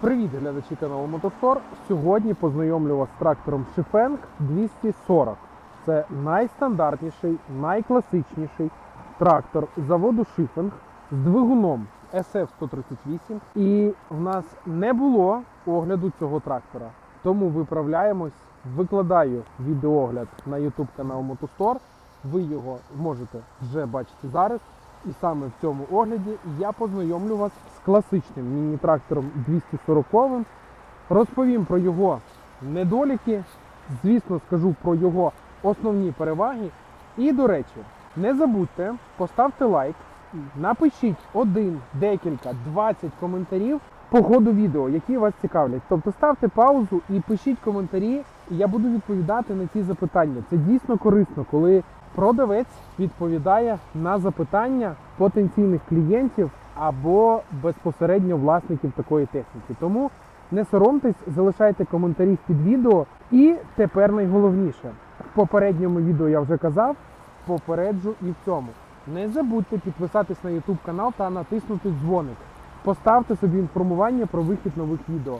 Привіт, глядачі каналу Мотостор. Сьогодні познайомлю вас з трактором Шифенг 240. Це найстандартніший, найкласичніший трактор заводу Шифенг з двигуном SF-138. І в нас не було огляду цього трактора. Тому виправляємось, викладаю відеоогляд на YouTube канал Мотостор. Ви його можете вже бачити зараз. І саме в цьому огляді я познайомлю вас з класичним міні-трактором 240. Розповім про його недоліки, звісно, скажу про його основні переваги. І, до речі, не забудьте поставте лайк, напишіть один, декілька, 20 коментарів по ходу відео, які вас цікавлять. Тобто ставте паузу і пишіть коментарі, і я буду відповідати на ці запитання. Це дійсно корисно, коли продавець відповідає на запитання потенційних клієнтів або безпосередньо власників такої техніки. Тому не соромтесь, залишайте коментарі під відео. І тепер найголовніше. В попередньому відео я вже казав, попереджу і в цьому. Не забудьте підписатись на YouTube канал та натиснути дзвоник. Поставте собі інформування про вихід нових відео.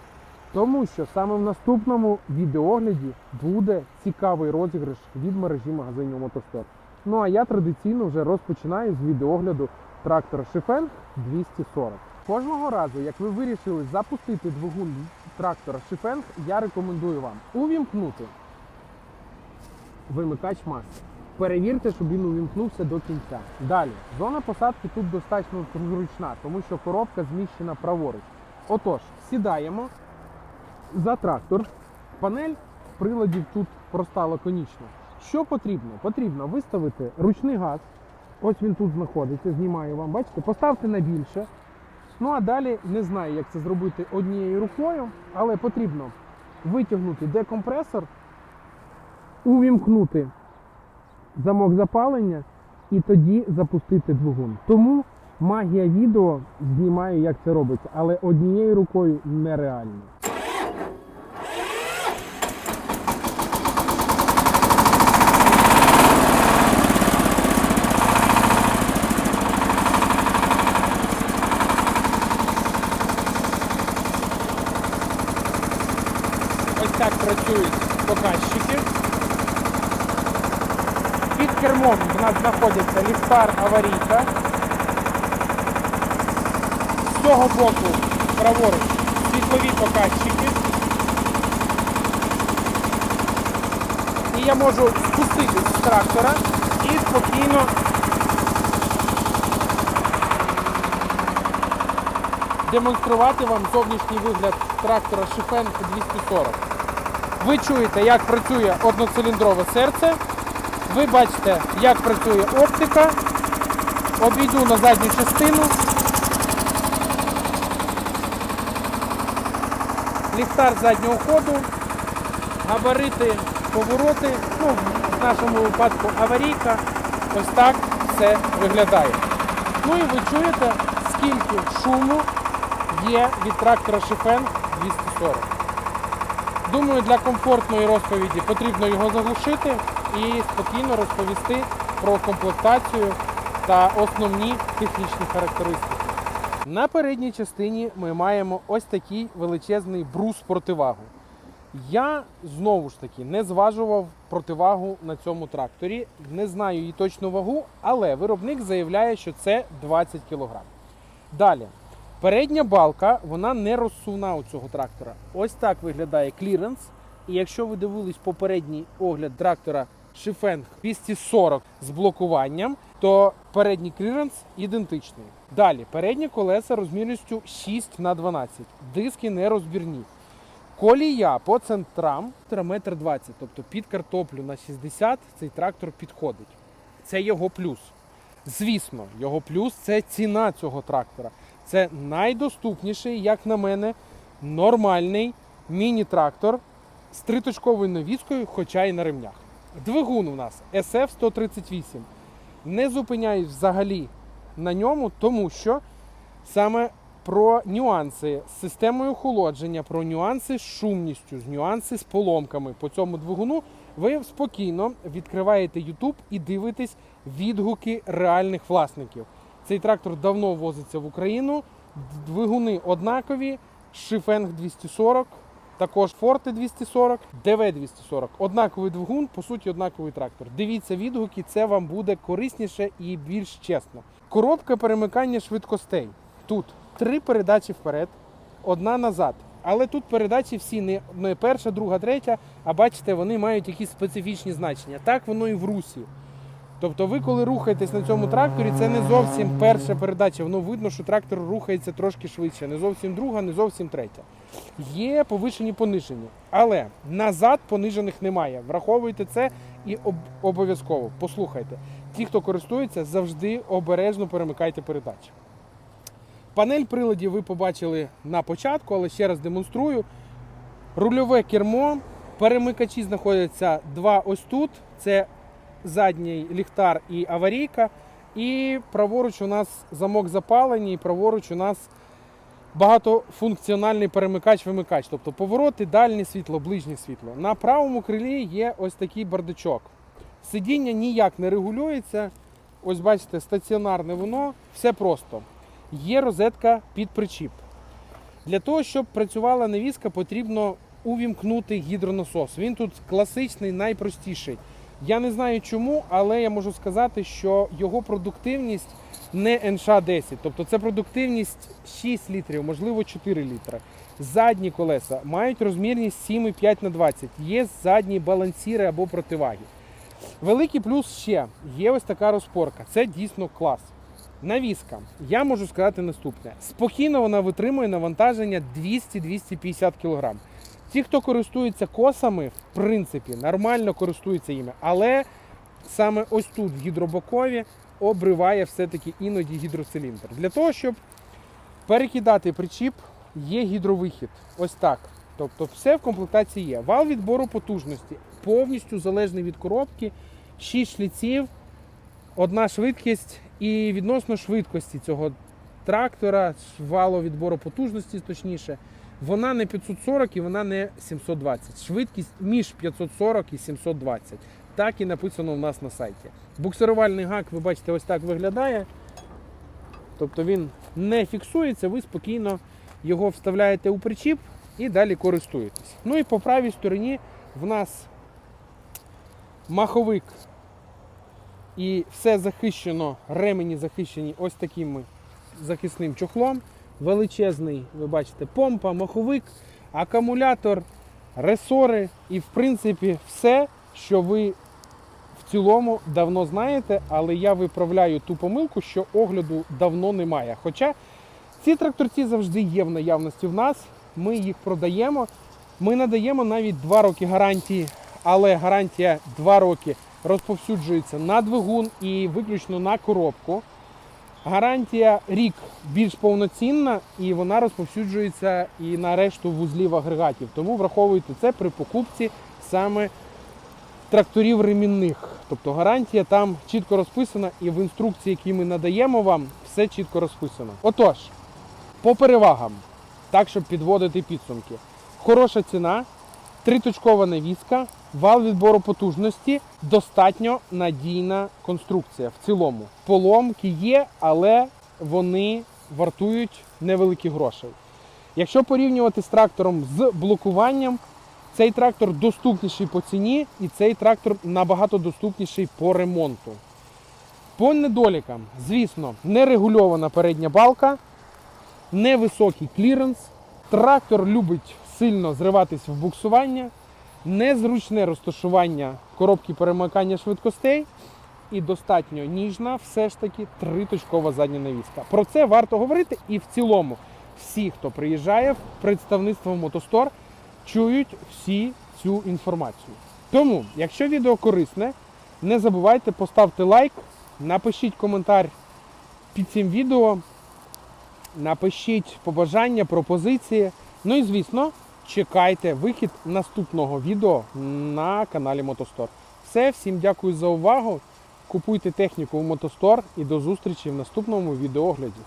Тому що саме в наступному відеогляді буде цікавий розіграш від мережі магазинів Мотостор. Ну а я традиційно вже розпочинаю з відеогляду трактора Шифенг 240. Кожного разу, як ви вирішили запустити двигун трактора Шифенг, я рекомендую вам увімкнути вимикач маси. Перевірте, щоб він увімкнувся до кінця. Далі, зона посадки тут достатньо зручна, тому що коробка зміщена праворуч. Отож, сідаємо за трактор. Панель приладів тут проста лаконічна. Що потрібно? Потрібно виставити ручний газ. Ось він тут знаходиться, знімаю вам. Бачите, поставте на більше. Ну а далі не знаю, як це зробити однією рукою, але потрібно витягнути декомпресор, увімкнути замок запалення і тоді запустити двигун. Тому магія відео знімаю, як це робиться, але однією рукою нереально. Так працюють показчики. Під кермом в нас знаходиться ліхтар аварійка. З цього боку праворуч світлові показчики. І я можу спуститись з трактора і спокійно демонструвати вам зовнішній вигляд трактора Шифен 240. Ви чуєте, як працює одноциліндрове серце. Ви бачите, як працює оптика. Обійду на задню частину. Ліхтар заднього ходу, габарити, повороти. Ну, в нашому випадку аварійка. Ось так все виглядає. Ну і ви чуєте, скільки шуму є від трактора Шифен 240. Думаю, для комфортної розповіді потрібно його заглушити і спокійно розповісти про комплектацію та основні технічні характеристики. На передній частині ми маємо ось такий величезний брус противагу. Я знову ж таки не зважував противагу на цьому тракторі, не знаю її точну вагу, але виробник заявляє, що це 20 кг. Далі, передня балка, вона не розсувна у цього трактора. Ось так виглядає кліренс. І якщо ви дивились попередній огляд трактора Шифенг 240 з блокуванням, то передній кліренс ідентичний. Далі, передні колеса розмірністю 6 на 12 диски нерозбірні. Колія по центрам метр 20, тобто під картоплю на 60 цей трактор підходить. Це його плюс. Звісно, його плюс це ціна цього трактора. Це найдоступніший, як на мене, нормальний міні-трактор з триточковою навіскою, хоча й на ремнях. Двигун у нас SF-138. Не зупиняюсь взагалі на ньому, тому що саме про нюанси з системою охолодження, про нюанси з шумністю, з нюанси з поломками по цьому двигуну ви спокійно відкриваєте YouTube і дивитесь відгуки реальних власників. Цей трактор давно ввозиться в Україну, двигуни однакові, Шифенг 240, також Форте 240, ДВ 240. Однаковий двигун, по суті, однаковий трактор. Дивіться відгуки, це вам буде корисніше і більш чесно. Коробка перемикання швидкостей. Тут три передачі вперед, одна назад. Але тут передачі всі не, не перша, друга, третя, а бачите, вони мають якісь специфічні значення. Так воно і в русі. Тобто ви, коли рухаєтесь на цьому тракторі, це не зовсім перша передача. Воно видно, що трактор рухається трошки швидше. Не зовсім друга, не зовсім третя. Є повишені понижені, але назад понижених немає. Враховуйте це і об- обов'язково. Послухайте, ті, хто користується, завжди обережно перемикайте передачі. Панель приладів ви побачили на початку, але ще раз демонструю. Рульове кермо. Перемикачі знаходяться два ось тут. Це задній ліхтар і аварійка. І праворуч у нас замок запалення, і праворуч у нас багатофункціональний перемикач-вимикач. Тобто повороти, дальнє світло, ближнє світло. На правому крилі є ось такий бардачок. Сидіння ніяк не регулюється. Ось бачите, стаціонарне воно, все просто. Є розетка під причіп. Для того, щоб працювала навіска, потрібно увімкнути гідронасос. Він тут класичний, найпростіший. Я не знаю чому, але я можу сказати, що його продуктивність не НШ-10. Тобто це продуктивність 6 літрів, можливо 4 літри. Задні колеса мають розмірність 7,5 на 20. Є задні балансіри або противаги. Великий плюс ще є ось така розпорка. Це дійсно клас. Навіска. Я можу сказати наступне: спокійно вона витримує навантаження 200-250 кг. Ті, хто користується косами, в принципі, нормально користуються іми, але саме ось тут, в гідробокові, обриває все-таки іноді гідроциліндр. Для того, щоб перекидати причіп, є гідровихід. Ось так. Тобто все в комплектації є. Вал відбору потужності повністю залежний від коробки, 6 шліців, одна швидкість і відносно швидкості цього трактора, валу відбору потужності, точніше, вона не 540 і вона не 720. Швидкість між 540 і 720. Так і написано у нас на сайті. Буксирувальний гак, ви бачите, ось так виглядає. Тобто він не фіксується, ви спокійно його вставляєте у причіп і далі користуєтесь. Ну і по правій стороні в нас маховик і все захищено, ремені захищені ось таким захисним чохлом. Величезний, ви бачите, помпа, маховик, акумулятор, ресори і, в принципі, все, що ви в цілому давно знаєте, але я виправляю ту помилку, що огляду давно немає. Хоча ці тракторці завжди є в наявності в нас, ми їх продаємо. Ми надаємо навіть 2 роки гарантії, але гарантія 2 роки розповсюджується на двигун і виключно на коробку. Гарантія рік більш повноцінна і вона розповсюджується і на решту вузлів агрегатів. Тому враховуйте це при покупці саме тракторів ремінних. Тобто гарантія там чітко розписана, і в інструкції, які ми надаємо вам, все чітко розписано. Отож, по перевагам, так щоб підводити підсумки. Хороша ціна, триточкова навіска, вал відбору потужності, достатньо надійна конструкція в цілому. Поломки є, але вони вартують невеликих грошей. Якщо порівнювати з трактором з блокуванням, цей трактор доступніший по ціні, і цей трактор набагато доступніший по ремонту. По недолікам, звісно, нерегульована передня балка, невисокий кліренс. Трактор любить сильно зриватись в буксування, незручне розташування коробки перемикання швидкостей і достатньо ніжна, все ж таки триточкова задня навіска. Про це варто говорити і в цілому всі, хто приїжджає в представництво Мотостор, чують всі цю інформацію. Тому, якщо відео корисне, не забувайте поставити лайк, напишіть коментар під цим відео, напишіть побажання, пропозиції. Ну і звісно, чекайте вихід наступного відео на каналі Мотостор. Все, всім дякую за увагу. Купуйте техніку в Мотостор і до зустрічі в наступному відеоогляді.